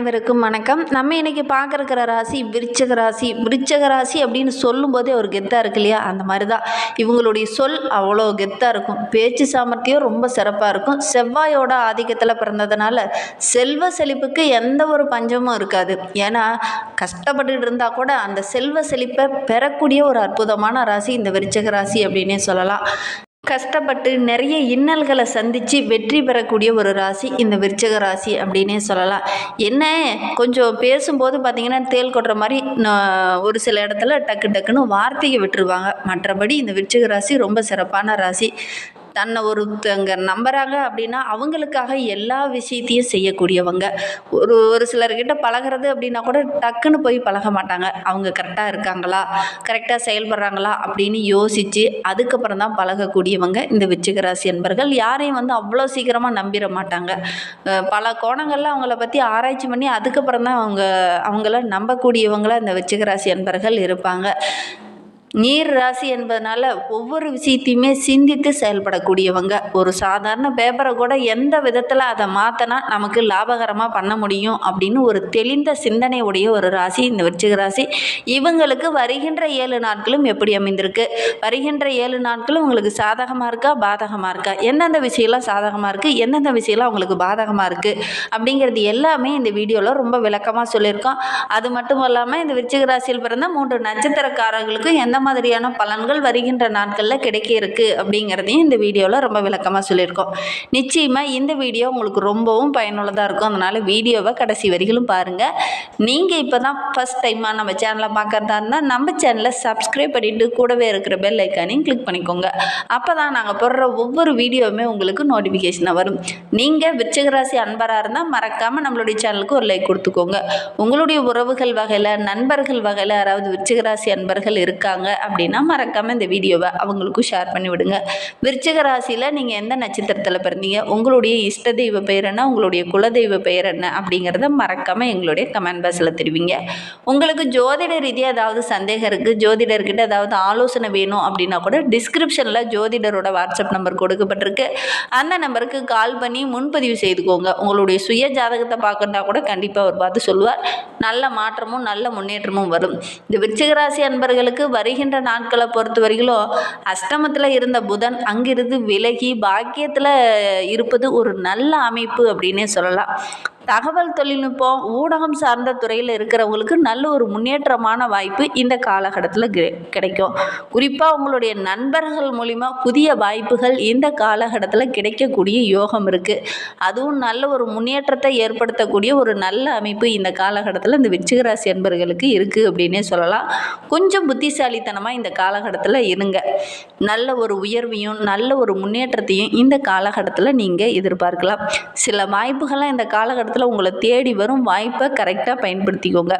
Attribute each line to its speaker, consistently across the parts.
Speaker 1: அனைவருக்கும் வணக்கம். நம்ம இன்னைக்கு பார்க்குற ராசி விருச்சக ராசி. விருச்சக ராசி அப்படின்னு சொல்லும்போதே ஒரு கெத்தாக இருக்கு இல்லையா? அந்த மாதிரி தான் இவங்களுடைய சொல் அவ்வளோ கெத்தாக இருக்கும். பேச்சு சாமர்த்தியம் ரொம்ப சிறப்பாக இருக்கும். செவ்வாயோட ஆதிக்கத்தில் பிறந்ததுனால செல்வ செழிப்புக்கு எந்த ஒரு பஞ்சமும் இருக்காது. ஏன்னா கஷ்டப்பட்டுட்டு இருந்தால் கூட அந்த செல்வ செழிப்பை பெறக்கூடிய ஒரு அற்புதமான ராசி இந்த விருச்சக ராசி அப்படின்னே சொல்லலாம். கஷ்டப்பட்டு நிறைய இன்னல்களை சந்தித்து வெற்றி பெறக்கூடிய ஒரு ராசி இந்த விருச்சக ராசி அப்படின்னே சொல்லலாம். என்ன? கொஞ்சம் பேசும்போது பார்த்திங்கன்னா தேல் கொட்டுற மாதிரி நான் ஒரு சில இடத்துல டக்கு டக்குன்னு வார்த்தையை விட்டுருவாங்க. மற்றபடி இந்த விருச்சக ராசி ரொம்ப சிறப்பான ராசி. தன்னை ஒருத்தங்க நம்புகிறாங்க அப்படின்னா அவங்களுக்காக எல்லா விஷயத்தையும் செய்யக்கூடியவங்க. ஒரு ஒரு சிலர்கிட்ட பழகிறது அப்படின்னா கூட டக்குன்னு போய் பழக மாட்டாங்க. அவங்க கரெக்டாக இருக்காங்களா? கரெக்டாக செயல்படுறாங்களா? அப்படின்னு யோசித்து அதுக்கப்புறம் தான் பழகக்கூடியவங்க இந்த விருச்சிக ராசி என்பர்கள் யாரையும் வந்து அவ்வளோ சீக்கிரமாக நம்பிட மாட்டாங்க. பல கோணங்களில் அவங்கள பற்றி ஆராய்ச்சி பண்ணி அதுக்கப்புறம் தான் அவங்க அவங்கள நம்பக்கூடியவங்களாக இந்த விருச்சிக ராசி என்பர்கள் இருப்பாங்க. நீர் ராசி என்பதனால ஒவ்வொரு விஷயத்தையுமே சிந்தித்து செயல்படக்கூடியவங்க. ஒரு சாதாரண பேப்பரை கூட எந்த விதத்தில் அதை மாற்றினா நமக்கு லாபகரமாக பண்ண முடியும் அப்படின்னு ஒரு தெளிந்த சிந்தனையுடைய ஒரு ராசி இந்த விருச்சிக ராசி. இவங்களுக்கு வருகின்ற ஏழு நாட்களும் எப்படி அமைந்திருக்கு? வருகின்ற ஏழு நாட்களும் உங்களுக்கு சாதகமாக இருக்கா? பாதகமாக இருக்கா? எந்தெந்த விஷயம்லாம் சாதகமாக இருக்குது எந்தெந்த விஷயம்லாம் உங்களுக்கு பாதகமாக இருக்குது அப்படிங்கிறது எல்லாமே இந்த வீடியோவில் ரொம்ப விளக்கமாக சொல்லியிருக்கோம். அது மட்டும் இல்லாமல் இந்த விருச்சிக ராசியில் பிறந்த மூன்று நட்சத்திரக்காரர்களுக்கும் எந்த மாதிரியான பலன்கள் வருகின்ற நாட்களில் கிடைக்க இருக்குது அப்படிங்கிறதையும் இந்த வீடியோவில் ரொம்ப விளக்கமாக சொல்லியிருக்கோம். நிச்சயமாக இந்த வீடியோ உங்களுக்கு ரொம்பவும் பயனுள்ளதாக இருக்கும். அதனால் வீடியோவை கடைசி வரிகளும் பாருங்கள் நீங்கள் இப்போ தான் ஃபஸ்ட் டைமாக நம்ம சேனலை பார்க்குறதா இருந்தால் நம்ம சேனலை சப்ஸ்கிரைப் பண்ணிவிட்டு கூடவே இருக்கிற பெல் ஐக்கானையும் கிளிக் பண்ணிக்கோங்க. அப்போ தான் நாங்கள் போடுற ஒவ்வொரு வீடியோவுமே உங்களுக்கு நோட்டிஃபிகேஷனாக வரும். நீங்கள் விருச்சிகராசி அன்பராக இருந்தால் மறக்காமல் நம்மளுடைய சேனலுக்கு ஒரு லைக் கொடுத்துக்கோங்க. உங்களுடைய உறவுகள் வகையில் நண்பர்கள் வகையில் யாராவது விருச்சிகராசி அன்பர்கள் இருக்காங்க அப்படின்னா மறக்காமல் இந்த வீடியோவை அவங்களுக்கும் ஷேர் பண்ணி விடுங்க விருச்சக ராசியில் நீங்கள் எந்த நட்சத்திரத்தில் பிறந்தீங்க? உங்களுடைய இஷ்ட தெய்வ பெயர் என்ன? உங்களுடைய குலதெய்வ பெயர் என்ன? அப்படிங்கிறத மறக்காமல் எங்களுடைய கமெண்ட் பாக்ஸில் தெரிவிங்க. உங்களுக்கு ஜோதிட ரீதியாக ஏதாவது சந்தேகம் இருக்குது ஜோதிடர்கிட்ட ஏதாவது ஆலோசனை வேணும் அப்படின்னா கூட டிஸ்கிரிப்ஷனில் ஜோதிடரோட வாட்ஸ்அப் நம்பர் கொடுக்கப்பட்டிருக்கு. அந்த நம்பருக்கு கால் பண்ணி முன்பதிவு செய்துக்கோங்க. உங்களுடைய சுய ஜாதகத்தை பார்க்கறதா கூட கண்டிப்பாக அவர் பார்த்து சொல்லுவார். நல்ல மாற்றமும் நல்ல முன்னேற்றமும் வரும். இந்த விருச்சிகராசி ராசி அன்பர்களுக்கு வருகின்ற நாட்களை பொறுத்த வரையிலும் அஷ்டமத்தில் இருந்த புதன் அங்கிருந்து விலகி பாக்கியத்தில் இருப்பது ஒரு நல்ல அமைப்பு அப்படின்னே சொல்லலாம். தகவல் தொழில்நுட்பம் ஊடகம் சார்ந்த துறையில் இருக்கிறவங்களுக்கு நல்ல ஒரு முன்னேற்றமான வாய்ப்பு இந்த காலகட்டத்தில் கிடைக்கும். குறிப்பாக உங்களுடைய நண்பர்கள் மூலிமா புதிய வாய்ப்புகள் இந்த காலகட்டத்தில் கிடைக்கக்கூடிய யோகம் இருக்குது அதுவும் நல்ல ஒரு முன்னேற்றத்தை ஏற்படுத்தக்கூடிய ஒரு நல்ல அமைப்பு இந்த காலகட்டத்தில் இந்த விச்சிகராசி என்பர்களுக்கு இருக்குது அப்படின்னே சொல்லலாம். கொஞ்சம் புத்திசாலித்தனமாக இந்த காலகட்டத்தில் இருங்க. நல்ல ஒரு உயர்வையும் நல்ல ஒரு முன்னேற்றத்தையும் இந்த காலகட்டத்தில் நீங்கள் எதிர்பார்க்கலாம். சில வாய்ப்புகள்லாம் இந்த காலகட்டத்தில் உங்களை தேடி வரும் வாய்ப்பை கரெக்டாக பயன்படுத்திக்கோங்க.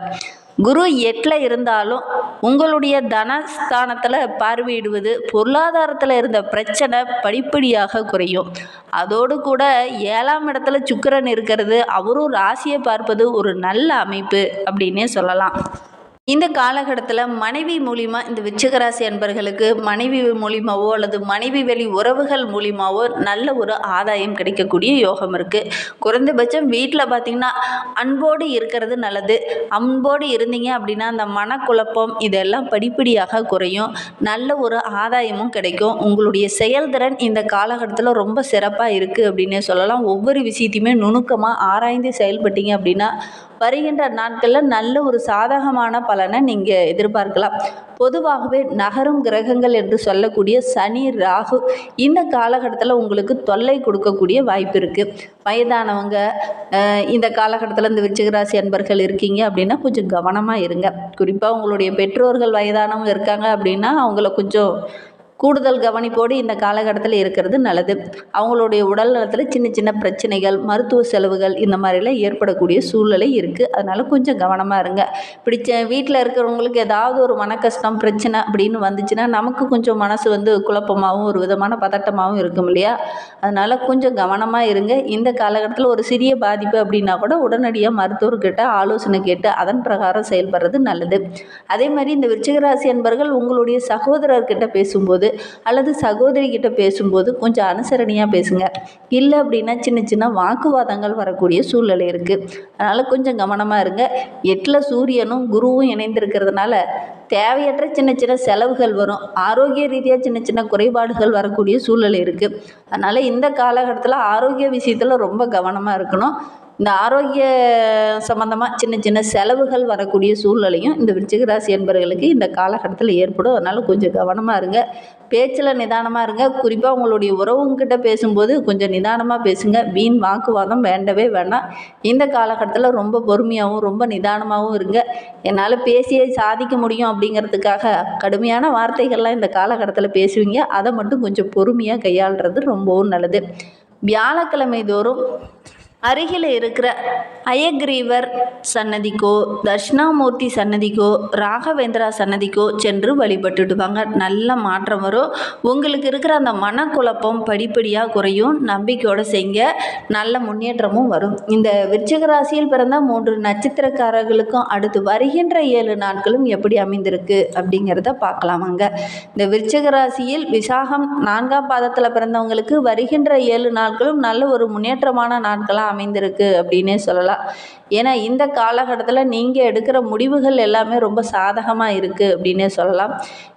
Speaker 1: குரு எட்டில் இருந்தாலும் உங்களுடைய தனஸ்தானத்தில் பார்வையிடுவது பொருளாதாரத்தில் இருந்த பிரச்சனை படிப்படியாக குறையும். அதோடு கூட ஏழாம் இடத்துல சுக்கிரன் இருக்கிறது அவரும் ராசியை பார்ப்பது ஒரு நல்ல அமைப்பு அப்படின்னே சொல்லலாம். இந்த காலகட்டத்தில் மனைவி மூலிமா இந்த விச்சகராசி அன்பர்களுக்கு மனைவி மூலிமாவோ அல்லது மனைவி வெளி உறவுகள் மூலிமாவோ நல்ல ஒரு ஆதாயம் கிடைக்கக்கூடிய யோகம் இருக்குது குறைந்தபட்சம் வீட்டில் பார்த்திங்கன்னா அன்போடு இருக்கிறது நல்லது. அன்போடு இருந்தீங்க அப்படின்னா அந்த மனக்குழப்பம் இதெல்லாம் படிப்படியாக குறையும். நல்ல ஒரு ஆதாயமும் கிடைக்கும். உங்களுடைய செயல்திறன் இந்த காலகட்டத்தில் ரொம்ப சிறப்பாக இருக்குது அப்படின்னே சொல்லலாம். ஒவ்வொரு விஷயத்தையுமே நுணுக்கமாக ஆராய்ந்து செயல்பட்டீங்க அப்படின்னா வருகின்ற நாட்களில் நல்ல ஒரு சாதகமான பலனை நீங்கள் எதிர்பார்க்கலாம். பொதுவாகவே நகரும் கிரகங்கள் என்று சொல்லக்கூடிய சனி ராகு இந்த காலகட்டத்தில் உங்களுக்கு தொல்லை கொடுக்கக்கூடிய வாய்ப்பு இருக்குது வயதானவங்க இந்த காலகட்டத்தில் இந்த விருச்சிகராசி அன்பர்கள் இருக்கீங்க அப்படின்னா கொஞ்சம் கவனமாக இருங்க. குறிப்பாக உங்களுடைய பெற்றோர்கள் வயதானவங்க இருக்காங்க அப்படின்னா அவங்கள கொஞ்சம் கூடுதல் கவனிப்போடு இந்த காலகட்டத்தில் இருக்கிறது நல்லது. அவங்களுடைய உடல் நலத்தில் சின்ன சின்ன பிரச்சனைகள் மருத்துவ செலவுகள் இந்த மாதிரிலாம் ஏற்படக்கூடிய சூழ்நிலை இருக்குது அதனால் கொஞ்சம் கவனமாக இருங்க. பிடிச்ச வீட்டில் இருக்கிறவங்களுக்கு ஏதாவது ஒரு மன கஷ்டம் பிரச்சனை அப்படின்னு வந்துச்சுன்னா நமக்கு கொஞ்சம் மனசு வந்து குழப்பமாகவும் ஒரு விதமான பதட்டமாகவும் இருக்கும் இல்லையா? அதனால் கொஞ்சம் கவனமாக இருங்க. இந்த காலகட்டத்தில் ஒரு சிறிய பாதிப்பு அப்படின்னா கூட உடனடியாக மருத்துவர்கிட்ட ஆலோசனை கேட்டு அதன் பிரகாரம் செயல்படுறது நல்லது. அதே மாதிரி இந்த விருச்சிகராசி என்பர்கள் உங்களுடைய சகோதரர்கிட்ட பேசும்போது அல்லது சகோதரி கிட்ட பேசும்போது கொஞ்சம் அனுசரணையாக பேசுங்க. இல்லை அப்படின்னா சின்ன சின்ன வாக்குவாதங்கள் வரக்கூடிய சூழ்நிலை இருக்குது அதனால் கொஞ்சம் கவனமாக இருங்க. எட்டில் சூரியனும் குருவும் இணைந்திருக்கிறதுனால தேவையற்ற சின்ன சின்ன செலவுகள் வரும். ஆரோக்கிய ரீதியாக சின்ன சின்ன குறைபாடுகள் வரக்கூடிய சூழ்நிலை இருக்குது அதனால் இந்த காலகட்டத்தில் ஆரோக்கிய விஷயத்தில் ரொம்ப கவனமாக இருக்கணும். இந்த ஆரோக்கிய சம்மந்தமாக சின்ன சின்ன செலவுகள் வரக்கூடிய சூழ்நிலையும் இந்த விருச்சிக ராசி என்பவர்களுக்கு இந்த காலகட்டத்தில் ஏற்படும். அதனால் கொஞ்சம் கவனமாக இருங்க. பேச்சில் நிதானமாக இருங்க. குறிப்பாக உங்களுடைய உறவுங்கிட்ட பேசும்போது கொஞ்சம் நிதானமாக பேசுங்க. வீண் வாக்குவாதம் வேண்டவே வேண்டாம். இந்த காலகட்டத்தில் ரொம்ப பொறுமையாகவும் ரொம்ப நிதானமாகவும் இருங்க. என்னால் பேசியே சாதிக்க முடியும் அப்படிங்கிறதுக்காக கடுமையான வார்த்தைகள்லாம் இந்த காலகட்டத்தில் பேசுவீங்க. அதை மட்டும் கொஞ்சம் பொறுமையாக கையாளுறது ரொம்பவும் நல்லது. வியாழக்கிழமை தோறும் அருகில் இருக்கிற அயக்ரீவர் சன்னதிக்கோ தட்சிணாமூர்த்தி சன்னதிக்கோ ராகவேந்திரா சன்னதிக்கோ சென்று வழிபட்டுடுவாங்க நல்ல மாற்றம் வரும். உங்களுக்கு இருக்கிற அந்த மனக்குழப்பம் படிப்படியாக குறையும். நம்பிக்கையோடு செய்ங்க. நல்ல முன்னேற்றமும் வரும். இந்த விருச்சிக ராசியில் பிறந்த மூன்று நட்சத்திரக்காரர்களுக்கும் அடுத்து வருகின்ற ஏழு நாட்களும் எப்படி அமைந்திருக்கு அப்படிங்கிறத பார்க்கலாமாங்க இந்த விருச்சிக ராசியில் விசாகம் நான்காம் பாதத்தில் பிறந்தவங்களுக்கு வருகின்ற ஏழு நாட்களும் நல்ல ஒரு முன்னேற்றமான நாட்களாக அமைந்திருக்கு அப்படின்னே சொல்லலாம். ஏன்னா இந்த காலகட்டத்தில் நீங்கள் எடுக்கிற முடிவுகள் எல்லாமே ரொம்ப சாதகமாக இருக்குது அப்படின்னே சொல்லலாம்.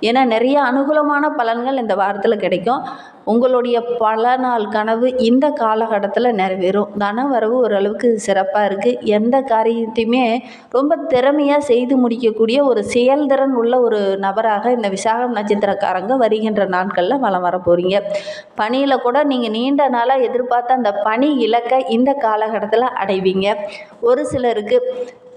Speaker 1: ஏன்னா நிறைய அனுகூலமான பலன்கள் இந்த வாரத்தில் கிடைக்கும். உங்களுடைய பல நாள் கனவு இந்த காலகட்டத்தில் நிறைவேறும். தன வரவு ஓரளவுக்கு சிறப்பாக இருக்குது எந்த காரியத்தையுமே ரொம்ப திறமையாக செய்து முடிக்கக்கூடிய ஒரு செயல்திறன் உள்ள ஒரு நபராக இந்த விசாகம் நட்சத்திரக்காரங்க வருகின்ற நாட்களில் வலம் வர போகிறீங்க பணியில் கூட நீங்கள் நீண்ட நாளாக எதிர்பார்த்த அந்த பணி இலக்கை இந்த காலகட்டத்தில் அடைவீங்க. ஒரு சிலருக்கு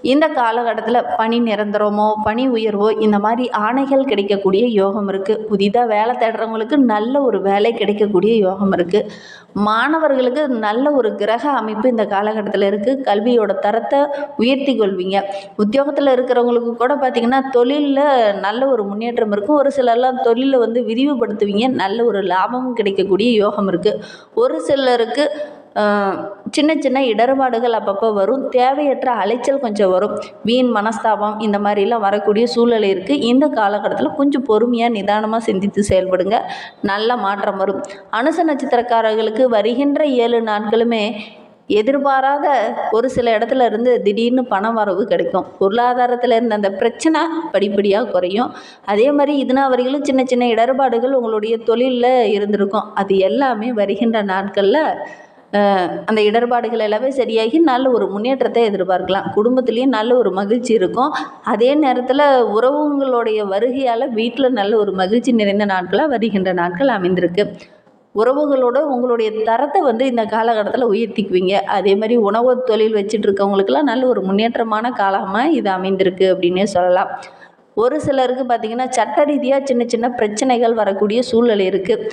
Speaker 1: இந்த காலகட்டத்தில் பணி நிரந்தரமோ பணி உயர்வோ இந்த மாதிரி ஆணைகள் கிடைக்கக்கூடிய யோகம் இருக்குது புதிதாக வேலை தேடுறவங்களுக்கு நல்ல ஒரு வேலை கிடைக்கக்கூடிய யோகம் இருக்குது மாணவர்களுக்கு நல்ல ஒரு கிரக அமைப்பு இந்த காலகட்டத்தில் இருக்குது கல்வியோட தரத்தை உயர்த்தி கொள்வீங்க. உத்தியோகத்தில் இருக்கிறவங்களுக்கு கூட பார்த்திங்கன்னா தொழிலில் நல்ல ஒரு முன்னேற்றம் இருக்கும் ஒரு சிலர்லாம் தொழிலை வந்து விரிவுபடுத்துவீங்க. நல்ல ஒரு லாபமும் கிடைக்கக்கூடிய யோகம் இருக்குது ஒரு சிலருக்கு சின்ன சின்ன இடர்பாடுகள் அப்பப்போ வரும். தேவையற்ற அலைச்சல் கொஞ்சம் வரும். வீண் மனஸ்தாபம் இந்த மாதிரிலாம் வரக்கூடிய சூழல் இருக்குது இந்த காலகட்டத்தில் கொஞ்சம் பொறுமையாக நிதானமாக சிந்தித்து செயல்படுங்க. நல்ல மாற்றம் வரும். அனுச நட்சத்திரக்காரர்களுக்கு வருகின்ற ஏழு நாட்களுமே எதிர்பாராத ஒரு சில இடத்துல இருந்து திடீர்னு பண வரவு கிடைக்கும். பொருளாதாரத்தில் இருந்த அந்த பிரச்சனை படிப்படியாக குறையும். அதே மாதிரி இதுனா வரைகளும் சின்ன சின்ன இடர்பாடுகள் உங்களுடைய தொழிலில் இருந்திருக்கும். அது எல்லாமே வருகின்ற நாட்களில் அந்த இடர்பாடுகள் எல்லாமே சரியாகி நல்ல ஒரு முன்னேற்றத்தை எதிர்பார்க்கலாம். குடும்பத்துலேயும் நல்ல ஒரு மகிழ்ச்சி இருக்கும். அதே நேரத்தில் உறவுங்களுடைய வருகையால் வீட்டில் நல்ல ஒரு மகிழ்ச்சி நிறைந்த நாட்களாக வருகின்ற நாட்கள் அமைந்திருக்கு. உறவுகளோட உங்களுடைய தரத்தை வந்து இந்த காலகட்டத்தில் உயர்த்திக்குவீங்க. அதே மாதிரி உணவு தொழில் வச்சுட்டு இருக்கவங்களுக்கெல்லாம் நல்ல ஒரு முன்னேற்றமான காலமாக இது அமைந்திருக்கு அப்படின்னே சொல்லலாம். ஒரு சிலருக்கு பார்த்திங்கன்னா சட்ட ரீதியாக சின்ன சின்ன பிரச்சனைகள் வரக்கூடிய சூழ்நிலை இருக்குது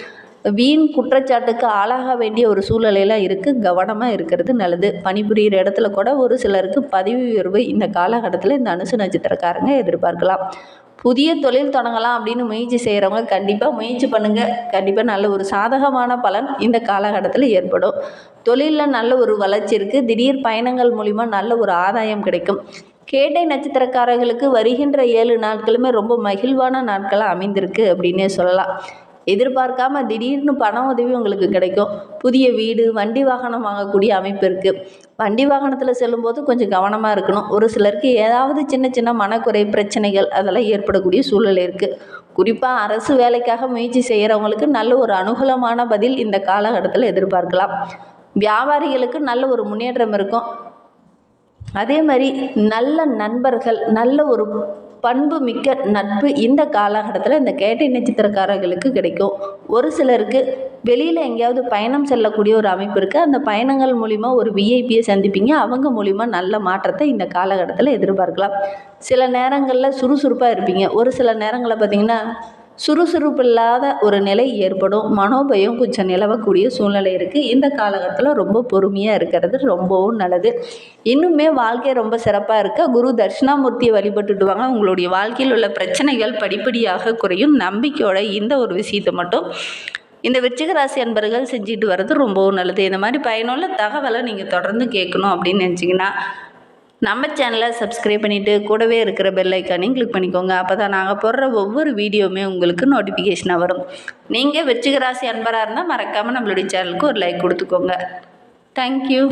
Speaker 1: வீண் குற்றச்சாட்டுக்கு ஆளாக வேண்டிய ஒரு சூழ்நிலையெல்லாம் இருக்குது கவனமாக இருக்கிறது நல்லது. பணிபுரிகிற இடத்துல கூட ஒரு சிலருக்கு பதவி உயர்வு இந்த காலகட்டத்தில் இந்த அனுசு நட்சத்திரக்காரங்க எதிர்பார்க்கலாம். புதிய தொழில் தொடங்கலாம் அப்படின்னு முயற்சி செய்கிறவங்க கண்டிப்பாக முயற்சி பண்ணுங்கள் கண்டிப்பாக நல்ல ஒரு சாதகமான பலன் இந்த காலகட்டத்தில் ஏற்படும். தொழிலில் நல்ல ஒரு வளர்ச்சி இருக்குது திடீர் பயணங்கள் மூலிமா நல்ல ஒரு ஆதாயம் கிடைக்கும். கேட்டை நட்சத்திரக்காரர்களுக்கு வருகின்ற ஏழு நாட்களுமே ரொம்ப மகிழ்வான நாட்களாக அமைந்திருக்கு அப்படின்னே சொல்லலாம். எதிர்பார்க்காம திடீர்னு பண உதவி உங்களுக்கு கிடைக்கும். புதிய வீடு வண்டி வாகனம் வாங்கக்கூடிய அமைப்பு இருக்குது வண்டி வாகனத்தில் செல்லும்போது கொஞ்சம் கவனமாக இருக்கணும். ஒரு சிலருக்கு ஏதாவது சின்ன சின்ன மனக்குறை பிரச்சனைகள் அதெல்லாம் ஏற்படக்கூடிய சூழல் இருக்குது குறிப்பாக அரசு வேலைக்காக முயற்சி செய்கிறவங்களுக்கு நல்ல ஒரு அனுகூலமான பதில் இந்த காலகட்டத்தில் எதிர்பார்க்கலாம். வியாபாரிகளுக்கு நல்ல ஒரு முன்னேற்றம் இருக்கும். அதே மாதிரி நல்ல நண்பர்கள் நல்ல ஒரு பண்பு மிக்க நட்பு இந்த காலகட்டத்தில் இந்த கேட்டை நட்சத்திரக்காரர்களுக்கு கிடைக்கும். ஒரு சிலருக்கு வெளியில் எங்கேயாவது பயணம் செல்லக்கூடிய ஒரு அமைப்பு இருக்குது அந்த பயணங்கள் மூலிமா ஒரு விஐபியை சந்திப்பீங்க. அவங்க மூலிமா நல்ல மாற்றத்தை இந்த காலகட்டத்தில் எதிர்பார்க்கலாம். சில நேரங்களில் சுறுசுறுப்பாக இருப்பீங்க. ஒரு சில நேரங்களில் பார்த்திங்கன்னா சுறுசுறுப்பு இல்லாத ஒரு நிலை ஏற்படும். மனோபயம் கொஞ்சம் நிலவக்கூடிய சூழ்நிலை இருக்குது இந்த காலகட்டத்தில் ரொம்ப பொறுமையாக இருக்கிறது ரொம்பவும் நல்லது. இன்னுமே வாழ்க்கை ரொம்ப சிறப்பாக இருக்க. குரு தட்சிணாமூர்த்தியை வழிபட்டுட்டு வாங்க உங்களுடைய வாழ்க்கையில் உள்ள பிரச்சனைகள் படிப்படியாக குறையும். நம்பிக்கையோட இந்த ஒரு விஷயத்தை மட்டும் இந்த விருச்சிக ராசி அன்பர்கள் செஞ்சுட்டு வர்றது ரொம்பவும் நல்லது. இந்த மாதிரி பயனுள்ள தகவலை நீங்கள் தொடர்ந்து கேட்கணும் அப்படின்னு நினச்சிங்கன்னா நம்ம சேனலை சப்ஸ்கிரைப் பண்ணிவிட்டு கூடவே இருக்கிற பெல் ஐக்கானையும் கிளிக் பண்ணிக்கோங்க. அப்போ தான் நாங்கள் போடுற ஒவ்வொரு வீடியோவுமே உங்களுக்கு நோட்டிஃபிகேஷனாக வரும். நீங்கள் வெச்சிகராசி அன்பராக இருந்தால் மறக்காமல் நம்மளுடைய சேனலுக்கு ஒரு லைக் கொடுத்துக்கோங்க. தேங்க்யூ